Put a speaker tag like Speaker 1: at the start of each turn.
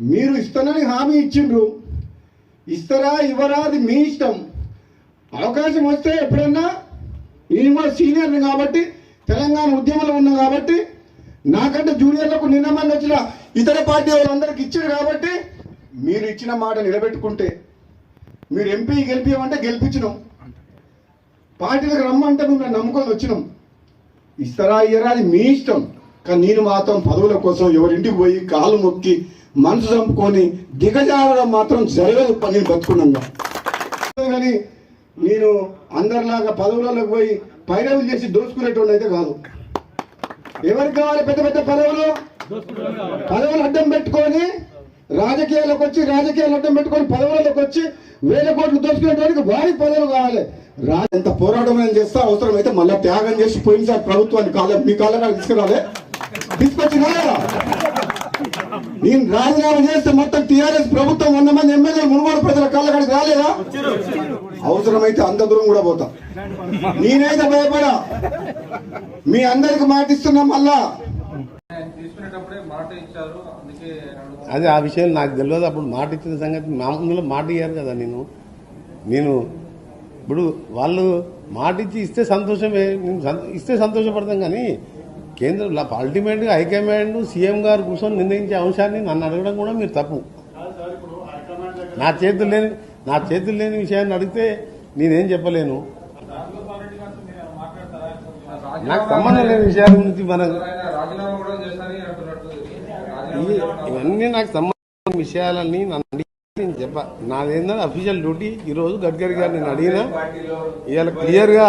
Speaker 1: మీరు ఇస్తానని హామీ ఇచ్చిండ్రు. ఇస్తారా ఇవ్వరా అది మీ ఇష్టం. అవకాశం వస్తే ఎప్పుడన్నా నేను కూడా సీనియర్ని కాబట్టి తెలంగాణ ఉద్యమంలో ఉన్నా కాబట్టి నాకంటే జూనియర్లకు నిన్న మంది వచ్చిన ఇతర పార్టీ వాళ్ళందరికి ఇచ్చారు కాబట్టి మీరు ఇచ్చిన మాట నిలబెట్టుకుంటే మీరు ఎంపీ గెలిపించమంటే గెలిపించినాం. పార్టీలకు రమ్మంటే మిమ్మల్ని నమ్ముకొని వచ్చినాం. ఇస్తారా ఇయ్యరా అది మీ ఇష్టం. కానీ నేను మాత్రం పదవుల కోసం ఎవరింటికి పోయి కాలు మొక్కి మనసు చంపుకొని దిగజారడం మాత్రం జరగదు పని బతుకున్నాను కానీ నేను అందరిలాగా పదవులలోకి పోయి పైరవులు చేసి దోచుకునేటువంటి అయితే కాదు. ఎవరికి కావాలి పెద్ద పెద్ద పదవులు? పదవులు అడ్డం పెట్టుకొని రాజకీయాలకు వచ్చి రాజకీయాలు అడ్డం పెట్టుకొని పదవులలోకి వచ్చి వేల కోట్లు దోచుకునేటువంటి వారికి పదవులు కావాలి. రా ఎంత పోరాటం నేను చేస్తా అవసరం అయితే మళ్ళీ త్యాగం చేసి పోయినసారి ప్రభుత్వాన్ని కాలే మీ కాలంగా తీసుకురాలే. తీసుకొచ్చినా? నేను రాజీనామా చేస్తే మొత్తం టీఆర్ఎస్ ప్రభుత్వం వంద మంది ఎమ్మెల్యేలు మునుగోడు ప్రజల కాళ్ళకాడికి రాలేదా? అవసరమైతే అంత దూరం కూడా పోతా. నేనైతే భయపడా. మీ అందరికి మాటిస్తున్నా మళ్ళా.
Speaker 2: అదే ఆ విషయం నాకు తెలియదు. అప్పుడు మాట ఇచ్చిన సంగతి మా ముందులో మాట ఇయ్యారు కదా నేను. నేను ఇప్పుడు వాళ్ళు మాట ఇచ్చి ఇస్తే సంతోషమే. ఇస్తే సంతోషపడతాం కానీ కేంద్రం అల్టిమేట్గా హైకమాండ్ సీఎం గారు కూర్చొని నిర్ణయించే అంశాన్ని నన్ను అడగడం కూడా మీరు తప్పు. నా చేతులు లేని నా చేతులు లేని విషయాన్ని అడిగితే నేనేం చెప్పలేను. నాకు సంబంధం లేని విషయాల గురించి మనకు ఇవన్నీ నాకు సంబంధించిన విషయాలని నన్ను అడిగి నేను చెప్ప నాదేంటంటే అఫీషియల్ డ్యూటీ ఈరోజు గడ్కరీ గారు నేను అడిగినా ఇవాళ క్లియర్గా